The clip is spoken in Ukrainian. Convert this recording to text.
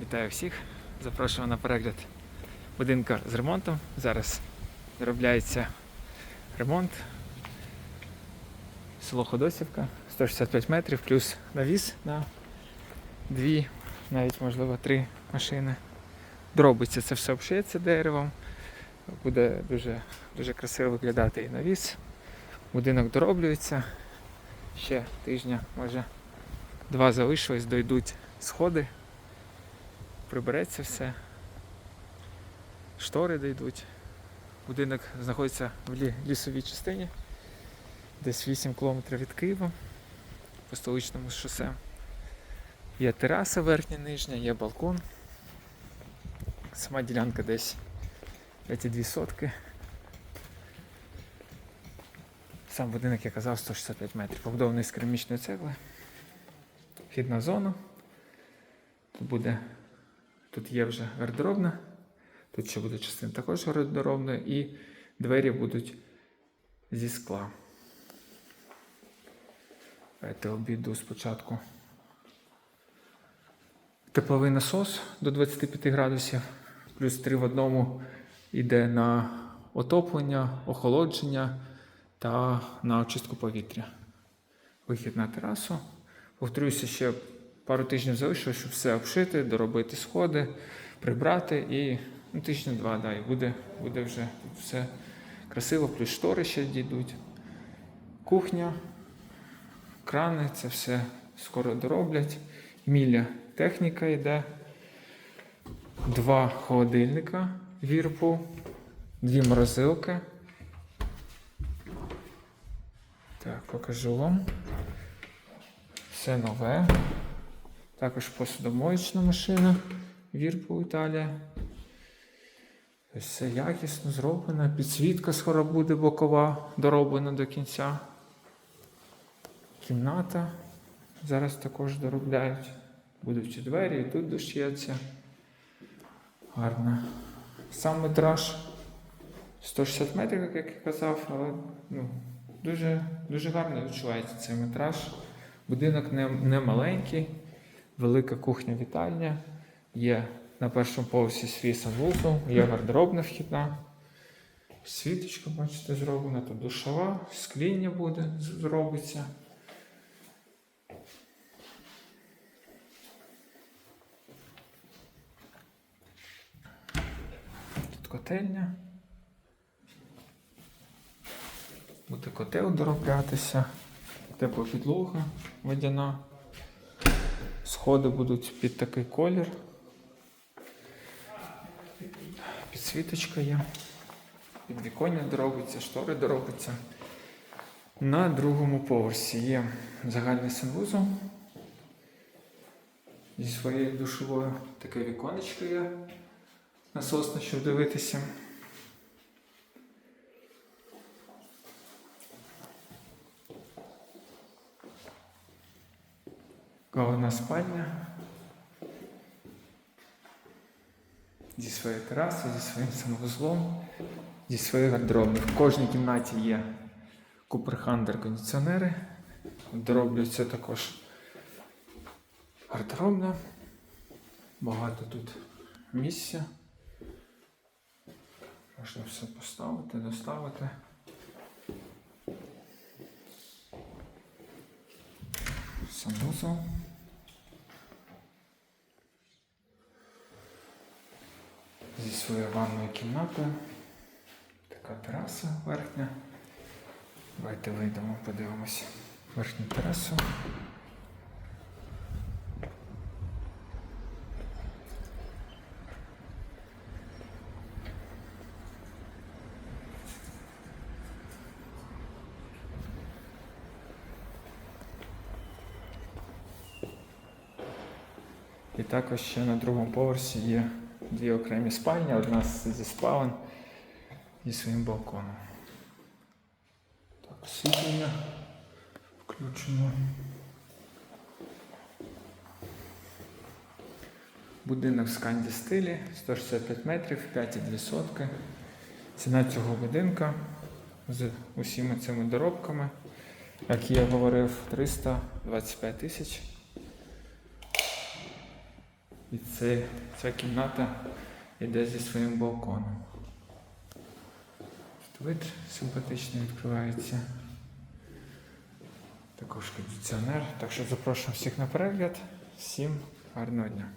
Вітаю всіх. Запрошую на перегляд будинка з ремонтом. Зараз виробляється ремонт. Село Ходосівка, 165 метрів, плюс навіс на дві, навіть можливо три машини. Дробиться це все обшиється деревом. Буде дуже, дуже красиво виглядати і навіс. Будинок дороблюється. Ще тижня, може, два залишилось, дойдуть сходи прибереться все. Штори дійдуть. Будинок знаходиться в лісовій частині, десь 8 кілометрів від Києва по столичному шосе. Є тераса верхня, нижня, є балкон. Сама ділянка десь 5,2 сотки. Сам будинок, я казав, 165 метрів. Побудований з керамічної цегли. Вхідна зона. Тут буде Тут є вже гардеробна, тут ще буде частина також гардеробної, і двері будуть зі скла. Давайте обійду спочатку. Тепловий насос до 25 градусів, плюс 3 в одному йде на отоплення, охолодження та на очистку повітря. Вихід на терасу. Повторюся, ще пару тижнів залишилось, щоб все обшити, доробити сходи, прибрати і ну, тижня два, да, і буде, буде вже все красиво, плюс штори ще дійдуть. Кухня, крани, це все скоро дороблять. Міля техніка йде. Два холодильника вірпу, дві морозилки. Так, покажу вам. Все нове. Також посудомоєчна машина Вірпу Італія. Все якісно зроблено. Підсвітка скоро буде бокова, дороблена до кінця. Кімната зараз також доробляють. Будуть і двері, і тут дощється. Гарно. Сам метраж 160 метрів, як я казав, але ну, дуже, дуже гарно відчувається цей метраж. Будинок не, не маленький велика кухня-вітальня, є на першому поверсі свій санвузол, є гардеробна вхідна. Світочка, бачите, зроблена, тут душова, скління буде, зробиться. Тут котельня. Буде котел дороблятися, тепла підлога водяна. Сходи будуть під такий колір. Підсвіточка є. Підвіконня доробиться, штори доробиться. На другому поверсі є загальний санвузол зі своєю душовою. Таке віконечко є. Насосне, щоб дивитися. Головна спальня. Зі своєю терасою, зі своїм санвузлом, зі своєю гардеробною. В кожній кімнаті є куперхандер кондиціонери. Доробляться також гардеробна. Багато тут місця. Можна все поставити, доставити. Санвузол. Зі своєю ванною кімнатою. Така тераса верхня. Давайте вийдемо, подивимося верхню терасу. І також ще на другому поверсі є дві окремі спальні, одна зі спалень зі своїм балконом. Так, освітлення включено. Будинок в сканді стилі, 165 метрів, 5,2 сотки. Ціна цього будинка з усіма цими доробками, як я говорив, 325 тисяч. І це, ця кімната йде зі своїм балконом. Тут вид симпатичний відкривається. Також кондиціонер. Так що запрошую всіх на перегляд. Всім гарного дня.